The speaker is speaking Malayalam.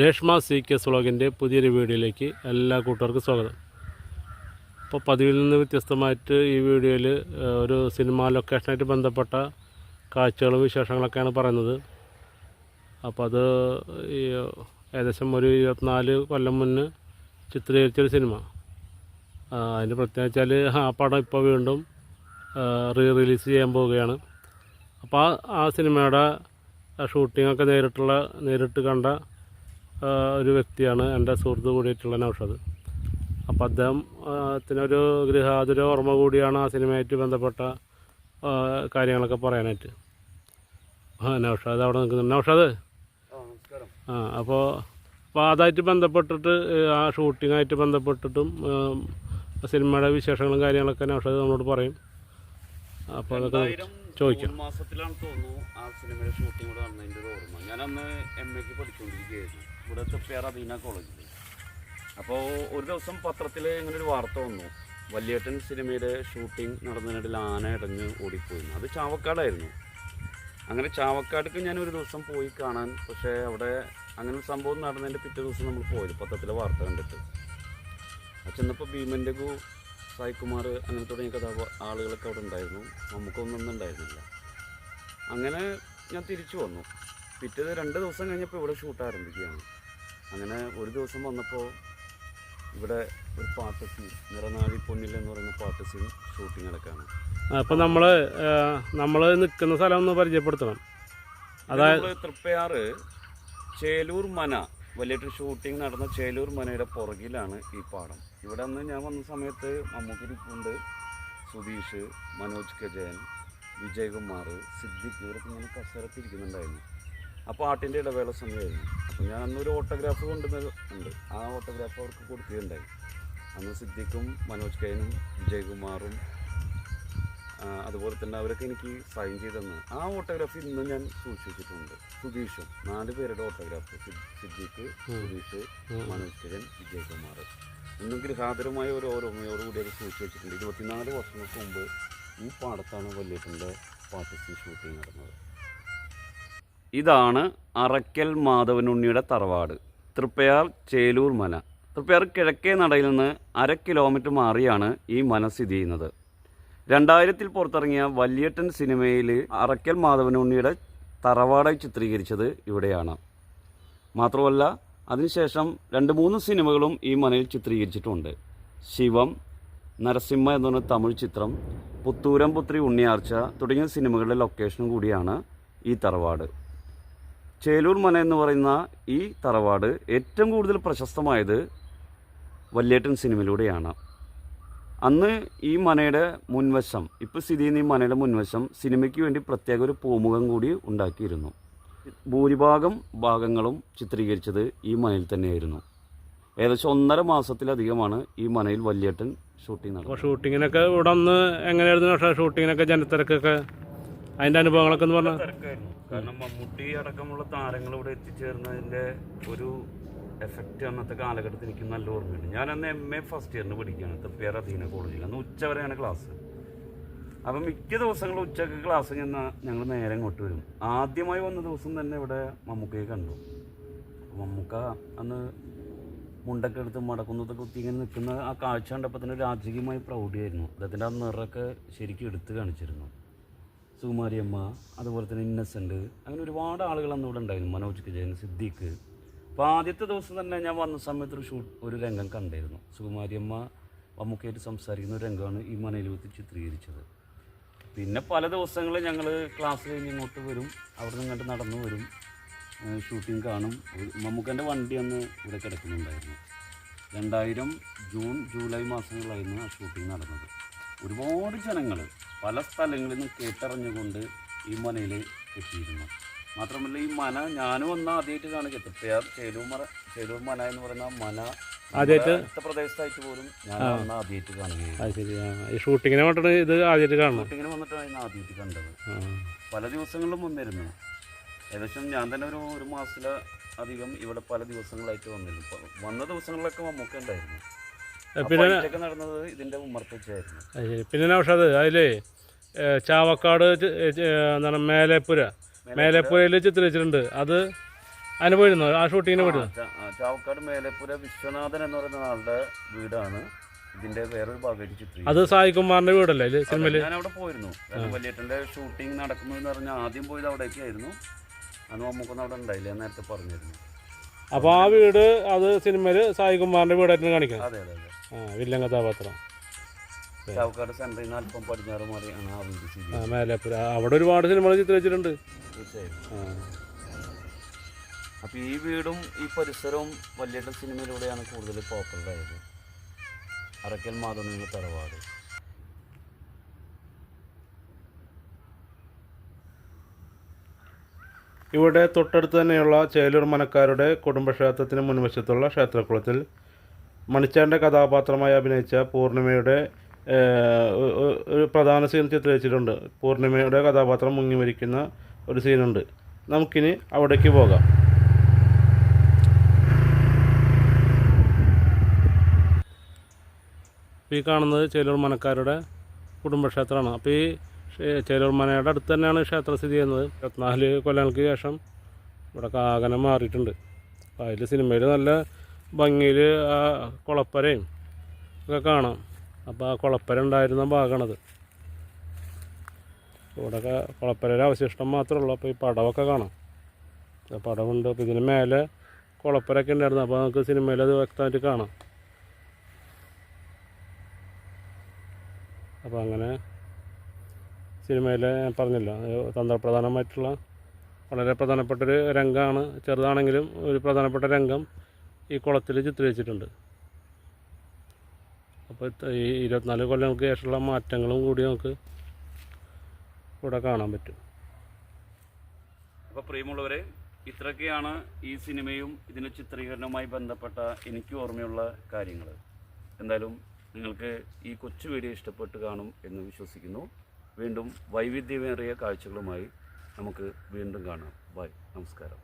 രേഷ്മ സി കെ സ്ലോഗിന്റെ പുതിയൊരു വീഡിയോയിലേക്ക് എല്ലാ കൂട്ടുകാർക്കും സ്വാഗതം. ഇപ്പോൾ പതിവിൽ നിന്ന് വ്യത്യസ്തമായിട്ട് ഈ വീഡിയോയിൽ ഒരു സിനിമ ലൊക്കേഷനായിട്ട് ബന്ധപ്പെട്ട കാഴ്ചകളും വിശേഷങ്ങളൊക്കെയാണ് പറയുന്നത്. അപ്പോൾ അത് ഈ ഏകദേശം ഒരു ഇരുപത്തിനാല് കൊല്ലം മുന്നേ ചിത്രീകരിച്ചൊരു സിനിമ. അതിന്റെ പ്രത്യേകത ആ പടം ഇപ്പോൾ വീണ്ടും റീ റിലീസ് ചെയ്യാൻ പോവുകയാണ്. അപ്പോൾ ആ സിനിമയുടെ ഷൂട്ടിങ്ങൊക്കെ നേരിട്ടുള്ള നേരിട്ട് കണ്ട ഒരു വ്യക്തിയാണ് എന്റെ സുഹൃത്ത് കൂടിയിട്ടുള്ള നൗഷദ്. അപ്പോൾ അദ്ദേഹത്തിനൊരു ഗൃഹാതുര ഓർമ്മ കൂടിയാണ് ആ സിനിമയായിട്ട് ബന്ധപ്പെട്ട കാര്യങ്ങളൊക്കെ പറയാനായിട്ട്. ആ നൗഷാദ് അവിടെ നിൽക്കുന്നുണ്ട് നൗഷാദ്? ആ അപ്പോൾ അപ്പോൾ അതായിട്ട് ബന്ധപ്പെട്ടിട്ട് ആ ഷൂട്ടിങ്ങായിട്ട് ബന്ധപ്പെട്ടിട്ടും സിനിമയുടെ വിശേഷങ്ങളും കാര്യങ്ങളൊക്കെ നൗഷാദ് നമ്മളോട് പറയും. അപ്പോൾ അതൊക്കെ ചോദിക്കാം. മാസത്തിലാണ് തോന്നുന്നു ആ സിനിമയുടെ ഷൂട്ടിംഗ് കൂടെ നടന്നതിന്റെ ഓർമ്മ. ഞാൻ അന്ന് എം എക്ക് പഠിച്ചുകൊണ്ടിരിക്കുകയായിരുന്നു. ഇവിടെ തൃപ്പയാർ അദീന കോളേജിൽ അപ്പോൾ ഒരു ദിവസം പത്രത്തിൽ ഇങ്ങനെ ഒരു വാർത്ത വന്നു. വല്യേട്ടൻ സിനിമയുടെ ഷൂട്ടിംഗ് നടന്നതിനിടയിൽ ആന ഇടഞ്ഞ് ഓടിപ്പോയി അത് ചാവക്കാടായിരുന്നു. അങ്ങനെ ചാവക്കാടേക്ക് ഞാൻ ഒരു ദിവസം പോയി കാണാൻ. പക്ഷേ അവിടെ അങ്ങനെ ഒരു സംഭവം നടന്നതിന്റെ പിറ്റേ ദിവസം നമ്മൾ പോയത് പത്രത്തിലെ വാർത്ത കണ്ടിട്ട്. ചെന്നപ്പോൾ ഭീമന്റെ ഗു സായികുമാർ അങ്ങനെ തുടങ്ങിയ കഥാപ ആളുകളൊക്കെ അവിടെ ഉണ്ടായിരുന്നു. നമുക്കൊന്നും ഉണ്ടായിരുന്നില്ല. അങ്ങനെ ഞാൻ തിരിച്ചു വന്നു. പിറ്റേ രണ്ട് ദിവസം കഴിഞ്ഞപ്പോൾ ഇവിടെ ഷൂട്ട് ആരംഭിക്കുകയാണ്. അങ്ങനെ ഒരു ദിവസം വന്നപ്പോൾ ഇവിടെ ഒരു പാട്ട് സീൻ നിറനാഴി പൊന്നിൽ എന്ന് പറയുന്ന പാട്ട് സീൻ ഷൂട്ടിംഗ് നടക്കുകയാണ് അപ്പം നമ്മൾ നമ്മൾ നിൽക്കുന്ന സ്ഥലം ഒന്ന് പരിചയപ്പെടുത്തണം. അതായത് തൃപ്പയാറ് ചേലൂർ മന വലിയൊരു ഷൂട്ടിംഗ് നടന്ന ചേലൂർ മനയുടെ പുറകിലാണ് ഈ പാടം. ഇവിടെ നിന്ന് ഞാൻ വന്ന സമയത്ത് മമ്മൂക്കിരിപ്പുണ്ട് സുധീഷ് മനോജ് കെ ജയൻ വിജയകുമാർ സിദ്ദിഖ് ഇവരൊക്കെ ഇങ്ങനെ കസരത്തിരിക്കുന്നുണ്ടായിരുന്നു ആ പാട്ടിന്റെ ഇടവേള സമയമായിരുന്നു. അപ്പോൾ ഞാൻ അന്നൊരു ഓട്ടോഗ്രാഫ് കൊണ്ടുവന്നുണ്ട് ആ ഓട്ടോഗ്രാഫ് അവർക്ക് കൊടുക്കുകയുണ്ടായി. അന്ന് സിദ്ദിഖും മനോജ് കൈനും വിജയകുമാറും അതുപോലെ തന്നെ അവരൊക്കെ എനിക്ക് സൈൻ ചെയ്തെന്ന്. ആ ഓട്ടോഗ്രാഫ് ഇന്നും ഞാൻ സൂക്ഷിച്ചിട്ടുണ്ട്. സുധീഷും നാല് പേരുടെ ഓട്ടോഗ്രാഫ് സിദ്ദീഖ് സുധീഷ് മനോജ് കിരൺ വിജയകുമാർ. ഇന്നും ഗൃഹാതരമായ ഒരു ഓർമ്മയോടുകൂടി അത് സൂക്ഷിച്ച് വെച്ചിട്ടുണ്ട്. ഇരുപത്തിനാല് വർഷങ്ങൾക്ക് മുമ്പ് ഈ പാടത്താണ് വല്യേട്ടന്റെ പാർട്ടിസി ഷൂട്ടിംഗ് നടന്നത്. ഇതാണ് അറക്കൽ മാധവനുണ്ണിയുടെ തറവാട്. തൃപ്പയാർ ചേലൂർ മന തൃപ്പയാർ കിഴക്കേ നടയിൽ നിന്ന് അര കിലോമീറ്റർ മാറിയാണ് ഈ മന സ്ഥിതി ചെയ്യുന്നത്. രണ്ടായിരത്തിൽ പുറത്തിറങ്ങിയ വല്യേട്ടൻ സിനിമയിൽ അറക്കൽ മാധവനുണ്ണിയുടെ തറവാടായി ചിത്രീകരിച്ചത് ഇവിടെയാണ്. മാത്രമല്ല അതിനുശേഷം രണ്ട് മൂന്ന് സിനിമകളും ഈ മനയിൽ ചിത്രീകരിച്ചിട്ടുണ്ട്. ശിവം നരസിംഹ എന്ന് പറഞ്ഞ തമിഴ് ചിത്രം പുത്തൂരം പുത്രി ഉണ്ണിയാർച്ച തുടങ്ങിയ സിനിമകളുടെ ലൊക്കേഷനും കൂടിയാണ് ഈ തറവാട്. ചേലൂർ മന എന്ന് പറയുന്ന ഈ തറവാട് ഏറ്റവും കൂടുതൽ പ്രശസ്തമായത് വല്യേട്ടൻ സിനിമയിലൂടെയാണ്. അന്ന് ഈ മനയുടെ മുൻവശം ഇപ്പോൾ സ്ഥിതി ചെയ്യുന്ന ഈ മനയുടെ മുൻവശം സിനിമയ്ക്ക് വേണ്ടി പ്രത്യേക ഒരു പൂമുഖം കൂടി ഉണ്ടാക്കിയിരുന്നു. ഭൂരിഭാഗം ഭാഗങ്ങളും ചിത്രീകരിച്ചത് ഈ മനയിൽ തന്നെയായിരുന്നു. ഏകദേശം ഒന്നര മാസത്തിലധികമാണ് ഈ മനയിൽ വല്യേട്ടൻ ഷൂട്ടിംഗ് നടന്നത്. ഷൂട്ടിങ്ങിനൊക്കെ ഇവിടെ ഒന്ന് എങ്ങനെയായിരുന്നു ഷൂട്ടിങ്ങിനൊക്കെ ജനത്തിരക്കൊക്കെ അതിന്റെ അനുഭവങ്ങളൊക്കെ എന്ന് പറഞ്ഞാൽ കാരണം മമ്മൂട്ടി അടക്കമുള്ള താരങ്ങൾ ഇവിടെ എത്തിച്ചേർന്നതിന്റെ ഒരു എഫക്റ്റ് അന്നത്തെ കാലഘട്ടത്തിൽ എനിക്ക് നല്ല ഓർമ്മയുണ്ട്. ഞാൻ അന്ന് എം എ ഫസ്റ്റ് ഇയറിന് പഠിക്കുകയാണ് തൃപ്പയാർ അധീന കോളേജിൽ അന്ന് ഉച്ച വരെയാണ് ക്ലാസ് അപ്പം മിക്ക ദിവസങ്ങളും ഉച്ചയ്ക്ക് ക്ലാസ് ചെന്ന ഞങ്ങൾ നേരെ ഇങ്ങോട്ട് വരും. ആദ്യമായി വന്ന ദിവസം തന്നെ ഇവിടെ മമ്മൂക്കയെ കണ്ടു. മമ്മൂക്ക അന്ന് മുണ്ടൊക്കെ എടുത്ത് മടക്കുന്നതൊക്കെ കുത്തി ഇങ്ങനെ നിൽക്കുന്ന ആ കാഴ്ച കണ്ടപ്പോൾ തന്നെ രാജകീയമായി പ്രൗഢിയായിരുന്നു അദ്ദേഹത്തിന്റെ ആ നിറൊക്കെ ശരിക്കും എടുത്ത് കാണിച്ചിരുന്നു. സുകുമാരിയമ്മ അതുപോലെ തന്നെ ഇന്നസെന്റ് അങ്ങനെ ഒരുപാട് ആളുകൾ അന്ന് ഇവിടെ ഉണ്ടായിരുന്നു മനോജ് കെ സിദ്ദീഖ്. അപ്പോൾ ആദ്യത്തെ ദിവസം തന്നെ ഞാൻ വന്ന സമയത്ത് ഒരു ഷൂട്ട് ഒരു രംഗം കണ്ടായിരുന്നു. സുകുമാരിയമ്മ മമ്മൂക്കയായിട്ട് സംസാരിക്കുന്ന ഒരു രംഗമാണ് ഈ മനയിൽ മനയിലൂത്ത് ചിത്രീകരിച്ചത്. പിന്നെ പല ദിവസങ്ങളിൽ ഞങ്ങൾ ക്ലാസ് കഴിഞ്ഞ് ഇങ്ങോട്ട് വരും അവിടെ നിന്ന് ഇങ്ങോട്ട് നടന്നു വരും ഷൂട്ടിംഗ് കാണും. മമ്മൂക്കന്റെ വണ്ടി അന്ന് ഇവിടെ കിടക്കുന്നുണ്ടായിരുന്നു. രണ്ടായിരം ജൂൺ ജൂലൈ മാസങ്ങളിലായിരുന്നു ആ ഷൂട്ടിംഗ് നടന്നത്. ഒരുപാട് ജനങ്ങൾ പല സ്ഥലങ്ങളിൽ നിന്ന് കേട്ടറിഞ്ഞുകൊണ്ട് ഈ മനയിൽ എത്തിയിരുന്നു. മാത്രമല്ല ഈ മന ഞാനും ഒന്ന് ആദ്യമായിട്ട് കാണുക. തൃപ്പയാർ ചേലൂർ മല ചേലൂർ മന എന്ന് പറയുന്ന മന ആദ്യമായിട്ട്? പ്രദേശത്തായിട്ട് പോലും ഞാൻ അന്ന് ആദ്യമായിട്ട് കാണുകയായിരുന്നു. ഷൂട്ടിങ്ങിന് വന്നിട്ട് ഇത് ആദ്യമായിട്ട് കാണുന്നത് ഷൂട്ടിങ്ങിന് വന്നിട്ടാണ് ഇന്ന് ആദ്യമായിട്ട് കണ്ടത്. പല ദിവസങ്ങളിലും വന്നിരുന്നു. ഏകദേശം ഞാൻ തന്നെ ഒരു ഒരു മാസത്തിലധികം ഇവിടെ പല ദിവസങ്ങളായിട്ട് വന്നിരുന്നു. വന്ന ദിവസങ്ങളിലൊക്കെ മമ്മൂക്ക ഉണ്ടായിരുന്നു. പിന്നെ നടന്നത് ഇതിന്റെ ഉമ്മർത്ത് വെച്ചായിരുന്നു പിന്നെ നൗഷാദ് അതിൽ ചാവക്കാട് എന്താണ് മേലേപ്പുര. മേലേപ്പുരയിൽ ചിത്രീകരിച്ചിട്ടുണ്ട് അത് അതിന് പോയിരുന്നു ആ ഷൂട്ടിങ്ങിന് പോയിരുന്നു. ചാവക്കാട് മേലേപ്പുര വിശ്വനാഥൻ എന്ന് പറയുന്ന ആളുടെ വീടാണ് ഇതിന്റെ വേറൊരു ഭാഗമായിട്ട് ചിത്രീകരിച്ചത്. അത് സായി കുമാറിന്റെ വീടല്ലേ ഇത് സിനിമയിൽ? ഞാൻ അവിടെ പോയിരുന്നു വലിയേട്ടന്റെ ഷൂട്ടിംഗ് നടക്കുന്നു എന്ന് പറഞ്ഞാൽ ആദ്യം പോയത് അവിടേക്കായിരുന്നു. അന്ന് നമുക്കൊന്നും അവിടെ ഉണ്ടായില്ല നേരത്തെ പറഞ്ഞിരുന്നു. അപ്പൊ ആ വീട് അത് സിനിമയിൽ സായി കുമാറിന്റെ വീടായിട്ട് കാണിക്കണം അതെ അതെ അതെ. വില്ലൻ കഥാപാത്രം. ചാവക്കാട് സെൻട്രിൽ നിന്ന് അല്പം പടിഞ്ഞാറ് മാറിയാണ് ആ മേലേപ്പുര അവിടെ ഒരുപാട് സിനിമകൾ ചിത്രിച്ചിട്ടുണ്ട് അപ്പോൾ അപ്പൊ ഈ വീടും ഈ പരിസരവും വലിയേട്ടൻ സിനിമയിലൂടെയാണ് കൂടുതൽ പോപ്പുലർ ആയത്. അറക്കൽ മാധവനുള്ള തറവാട്. ഇവിടെ തൊട്ടടുത്ത് തന്നെയുള്ള ചേലൂർ മനക്കാരുടെ കുടുംബക്ഷേത്രത്തിന് മുൻവശത്തുള്ള ക്ഷേത്രക്കുളത്തിൽ മണിച്ചാന്റെ കഥാപാത്രമായി അഭിനയിച്ച പൂർണിമയുടെ ഒരു പ്രധാന സീൻ ചിത്രീകരിച്ചിട്ടുണ്ട് പൂർണിമയുടെ കഥാപാത്രം മുങ്ങി മരിക്കുന്ന ഒരു സീനുണ്ട് നമുക്കിനി അവിടേക്ക് പോകാം. ഈ കാണുന്നത് ചേലൂർ മനക്കാരുടെ കുടുംബക്ഷേത്രമാണ്. അപ്പോൾ ഈ ചേലൂർ മനയുടെ അടുത്ത് തന്നെയാണ് ക്ഷേത്രം സ്ഥിതി ചെയ്യുന്നത്. ഇരുപത്തിനാല് കൊല്ലങ്ങൾക്ക് ശേഷം ഇവിടെ കാകനം മാറിയിട്ടുണ്ട്. അപ്പോൾ അതിൽ സിനിമയിൽ നല്ല ഭംഗിയിൽ ആ കുളപ്പരയും ഒക്കെ കാണാം. അപ്പോൾ ആ കുളപ്പര ഉണ്ടായിരുന്ന ഭാഗമാണത്. ഇവിടെ കുളപ്പരയുടെ അവശിഷ്ടം മാത്രമേ ഉള്ളൂ അപ്പോൾ ഈ പടവൊക്കെ കാണാം. ആ പടമുണ്ട് അപ്പോൾ ഇതിന് മേലെ കുളപ്പരൊക്കെ ഉണ്ടായിരുന്നു. അപ്പോൾ നമുക്ക് സിനിമയിൽ അത് വ്യക്തമായിട്ട് കാണാം. അപ്പോൾ അങ്ങനെ സിനിമയിൽ ഞാൻ പറഞ്ഞില്ല തന്ത്രപ്രധാനമായിട്ടുള്ള വളരെ പ്രധാനപ്പെട്ടൊരു രംഗമാണ്. ചെറുതാണെങ്കിലും ഒരു പ്രധാനപ്പെട്ട രംഗം. ഈ കുളത്തിൽ ചിത്രീകരിച്ചിട്ടുണ്ട് അപ്പോൾ ഈ ഇരുപത്തിനാല് കൊല്ലങ്ങൾക്ക് ശേഷമുള്ള മാറ്റങ്ങളും കൂടി നമുക്ക് ഇവിടെ കാണാൻ പറ്റും. അപ്പോൾ പ്രിയമുള്ളവരെ ഇത്രയൊക്കെയാണ് ഈ സിനിമയും ഇതിന്റെ ചിത്രീകരണവുമായി ബന്ധപ്പെട്ട എനിക്ക് ഓർമ്മയുള്ള കാര്യങ്ങൾ എന്തായാലും നിങ്ങൾക്ക് ഈ കൊച്ചു വീഡിയോ ഇഷ്ടപ്പെട്ട് കാണും എന്ന് വിശ്വസിക്കുന്നു. വീണ്ടും വൈവിധ്യമേറിയ കാഴ്ചകളുമായി നമുക്ക് വീണ്ടും കാണാം. ബൈ. നമസ്കാരം.